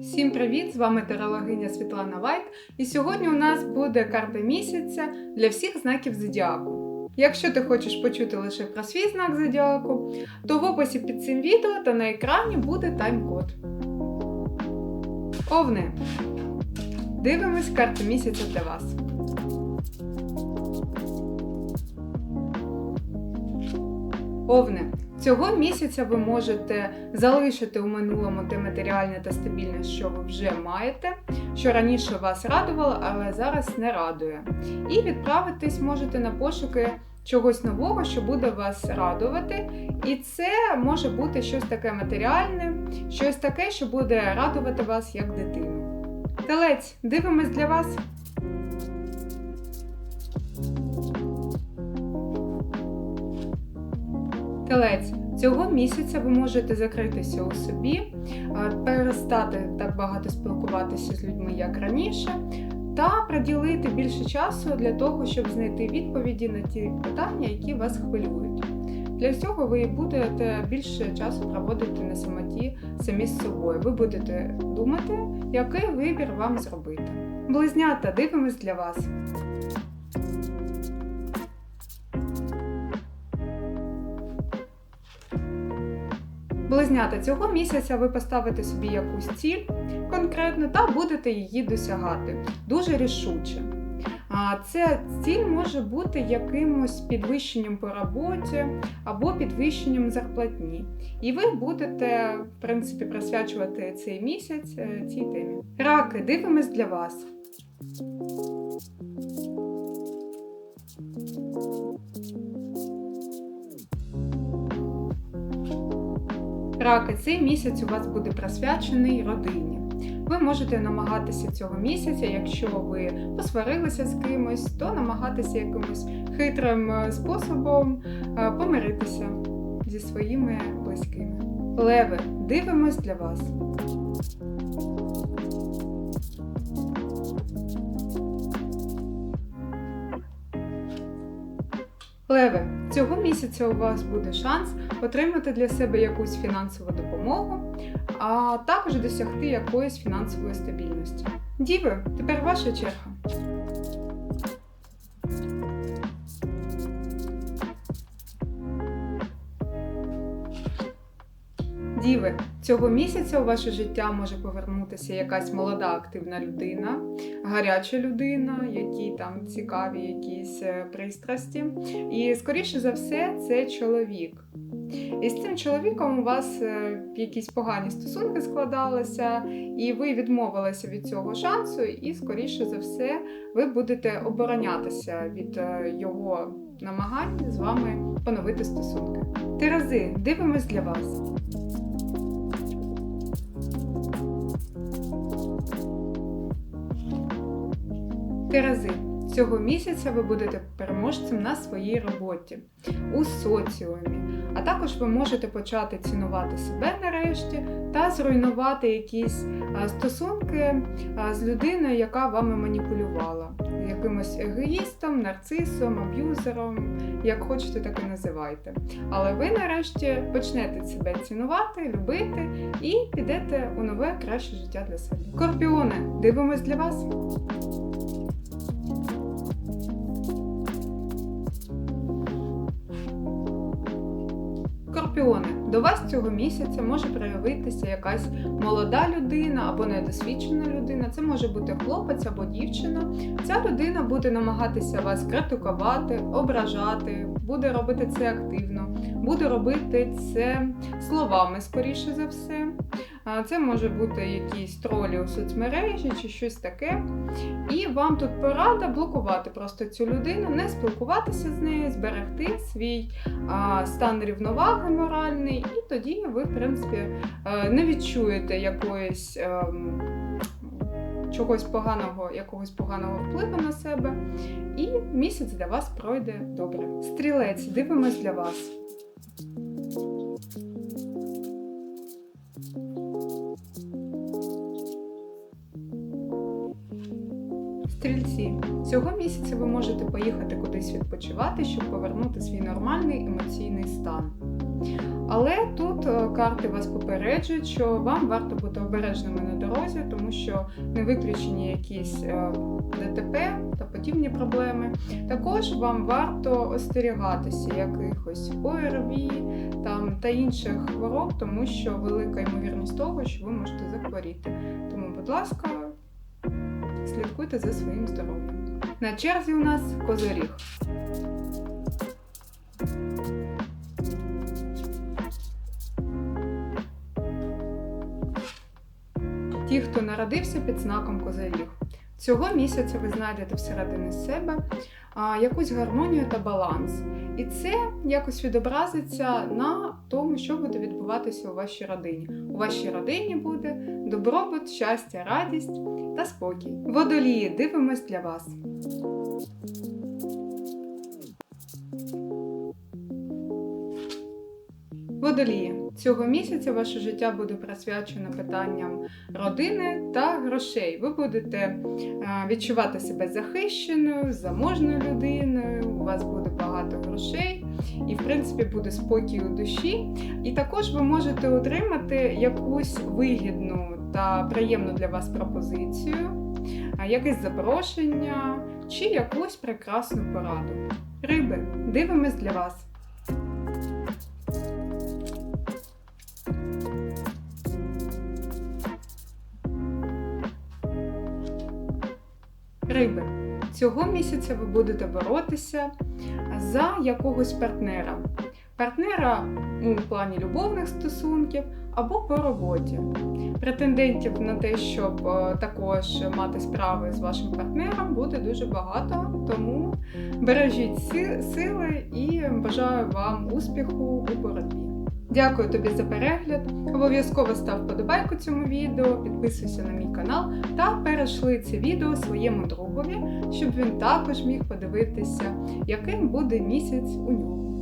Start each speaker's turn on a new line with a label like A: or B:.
A: Всім привіт! З вами тарологиня Світлана Вайт. І сьогодні у нас буде карта місяця для всіх знаків зодіаку. Якщо ти хочеш почути лише про свій знак зодіаку, то в описі під цим відео та на екрані буде тайм-код. Овни. Дивимось карту місяця для вас. Овни. Цього місяця ви можете залишити у минулому те матеріальне та стабільне, що ви вже маєте, що раніше вас радувало, але зараз не радує. І відправитись можете на пошуки чогось нового, що буде вас радувати. І це може бути щось таке матеріальне, щось таке, що буде радувати вас як дитину. Телець, дивимось для вас. Телець, цього місяця ви можете закритися у собі, перестати так багато спілкуватися з людьми, як раніше, та приділити більше часу для того, щоб знайти відповіді на ті питання, які вас хвилюють. Для цього ви будете більше часу проводити на самоті самі з собою. Ви будете думати, який вибір вам зробити. Близнята, дивимось для вас. Близнята, цього місяця ви поставите собі якусь ціль конкретно та будете її досягати дуже рішуче. А Ця ціль може бути якимось підвищенням по роботі або підвищенням зарплатні. І ви будете, в принципі, присвячувати цей місяць е, цій темі. Раки, дивимось для вас. Раки, цей місяць у вас буде присвячений родині. Ви можете намагатися цього місяця, якщо ви посварилися з кимось, то намагатися якимось хитрим е, способом е, помиритися зі своїми близькими. Леви, дивимось для вас. Леви, цього місяця у вас буде шанс отримати для себе якусь фінансову допомогу, а також досягти якоїсь фінансової стабільності. Діви, тепер ваша черга. Діви, цього місяця у ваше життя може повернутися якась молода активна людина, гаряча людина, які там цікаві якісь е, пристрасті. І, скоріше за все, це чоловік. І з цим чоловіком у вас е, якісь погані стосунки складалися, і ви відмовилися від цього шансу, і, скоріше за все, ви будете оборонятися від е, його намагань з вами поновити стосунки. Терези, дивимось для вас. Терези. Цього місяця ви будете переможцем на своїй роботі у соціумі, а також ви можете почати цінувати себе нарешті та зруйнувати якісь стосунки з людиною, яка вами маніпулювала, якимось егоїстом, нарцисом, аб'юзером, як хочете, так і називайте. Але ви нарешті почнете себе цінувати, любити і підете у нове краще життя для себе. Скорпіони, дивимось для вас. Скорпіони, до вас цього місяця може проявитися якась молода людина або недосвідчена людина. Це може бути хлопець або дівчина. Ця людина буде намагатися вас критикувати, ображати, буде робити це активно, буде робити це словами, скоріше за все. Це може бути якісь тролі у соцмережі чи щось таке. І вам тут порада блокувати просто цю людину, не спілкуватися з нею, зберегти свій стан рівноваги моральний, і тоді ви, в принципі, не відчуєте якоїсь. Ем, Чогось поганого, якогось поганого впливу на себе, і місяць для вас пройде добре. Стрілець, дивимось для вас. Стрільці, цього місяця ви можете поїхати кудись відпочивати, щоб повернути свій нормальний емоційний стан. Але тут е, карти вас попереджують, що вам варто бути обережними на дорозі, тому що не виключені якісь е, ДТП та подібні проблеми. Також вам варто остерігатися якихось ОРВІ там, та інших хвороб, тому що велика ймовірність того, що ви можете захворіти. Тому, будь ласка, слідкуйте за своїм здоров'ям. На черзі у нас козиріг. Ті, хто народився під знаком козиріг. Цього місяця ви знайдете всередині себе якусь гармонію та баланс. І це якось відобразиться на тому, що буде відбуватися у вашій родині. У вашій родині буде добробут, щастя, радість та спокій. Водолії дивимось для вас. Водолії, цього місяця ваше життя буде присвячено питанням родини та грошей. Ви будете е, відчувати себе захищеною, заможною людиною, у вас буде багато грошей, і, в принципі, буде спокій у душі. І також ви можете отримати якусь вигідну та приємну для вас пропозицію, якесь запрошення чи якусь прекрасну пораду. Риби, дивимось для вас. Риби, цього місяця ви будете боротися за якогось партнера. Партнера у плані любовних стосунків або по роботі. Претендентів на те, щоб е, також мати справи з вашим партнером, буде дуже багато. Тому бережіть сили і бажаю вам успіху у боротьбі. Дякую тобі за перегляд. Обов'язково став подобайку цьому відео, підписуйся на мій канал та перейшли це відео своєму другові, щоб він також міг подивитися, яким буде місяць у нього.